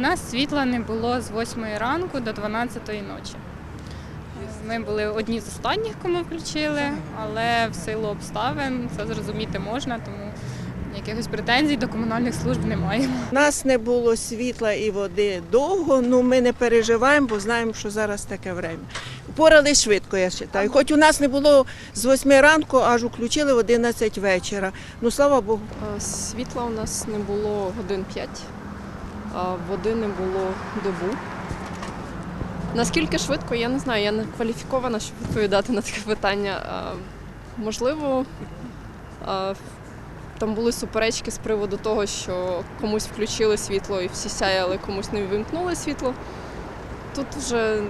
нас світла не було з 8 ранку до 12 ночі. Ми були одні з останніх, кому включили, але в силу обставин це зрозуміти можна, тому якихось претензій до комунальних служб немає. Нас не було світла і води довго, ну ми не переживаємо, бо знаємо, що зараз таке время. Порались швидко, я вважаю. Хоч у нас не було з 8 ранку, аж включили в 11 вечора. Ну слава Богу. Е, Світла у нас не було годин 5, а води не було добу. Наскільки швидко, я не знаю, я не кваліфікована, щоб відповідати на таке питання. Можливо, там були суперечки з приводу того, що комусь включили світло і всі сяяли, комусь не вимкнули світло. Тут вже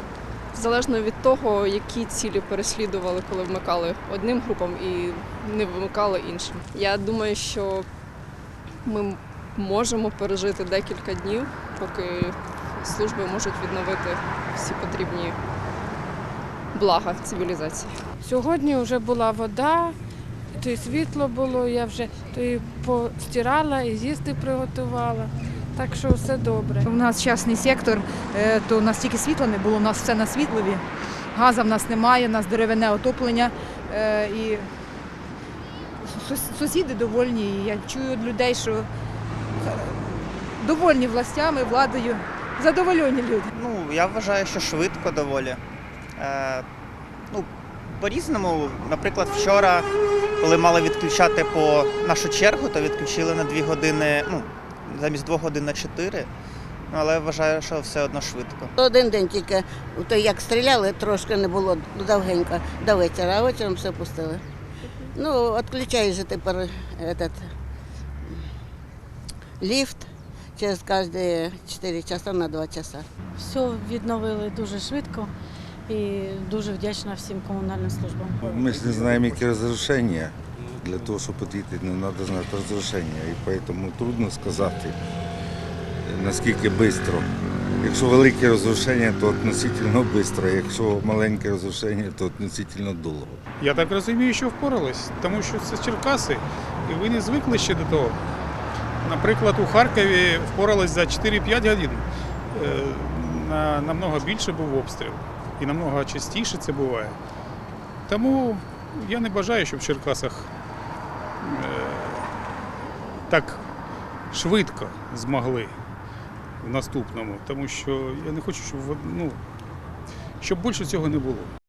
залежно від того, які цілі переслідували, коли вмикали одним групам і не вимикали іншим. Я думаю, що ми можемо пережити декілька днів, поки служби можуть відновити всі потрібні блага цивілізації. Сьогодні вже була вода, то й світло було, я вже то й постирала, і з'їсти приготувала. Так що все добре. У нас частний сектор, е, то у нас тільки світла не було, у нас все на світлові. Газу в нас немає, у нас деревине отоплення. е, І сусіди довольні. І Я чую від людей, що довольні властями, владою, задоволені люди. Ну, я вважаю, що швидко доволі. Е, ну, по-різному, наприклад, вчора, коли мали відключати по нашу чергу, то відключили на 2 години, ну, замість 2 годин на 4. Ну, але я вважаю, що все одно швидко. Один день тільки, то як стріляли, трошки не було довгенько до вечора, а вечором все пустили. Ну, відключають же тепер этот, ліфт через кожні 4 часа на 2 часа. Все відновили дуже швидко і дуже вдячна всім комунальним службам. Мы ж не знаем, які розрушення. Для того, щоб відповідати, не треба знати розрушення. І тому трудно сказати, наскільки швидко. Якщо велике розрушення, то относительно швидко. Якщо маленьке розрушення, то относительно довго. Я так розумію, що впорались, тому що це Черкаси, і ви не звикли ще до того. Наприклад, у Харкові впорались за 4-5 годин. Е, Намного більше був обстріл і намного частіше це буває. Тому я не бажаю, щоб в Черкасах е, так швидко змогли в наступному, тому що я не хочу, щоб, ну, щоб більше цього не було.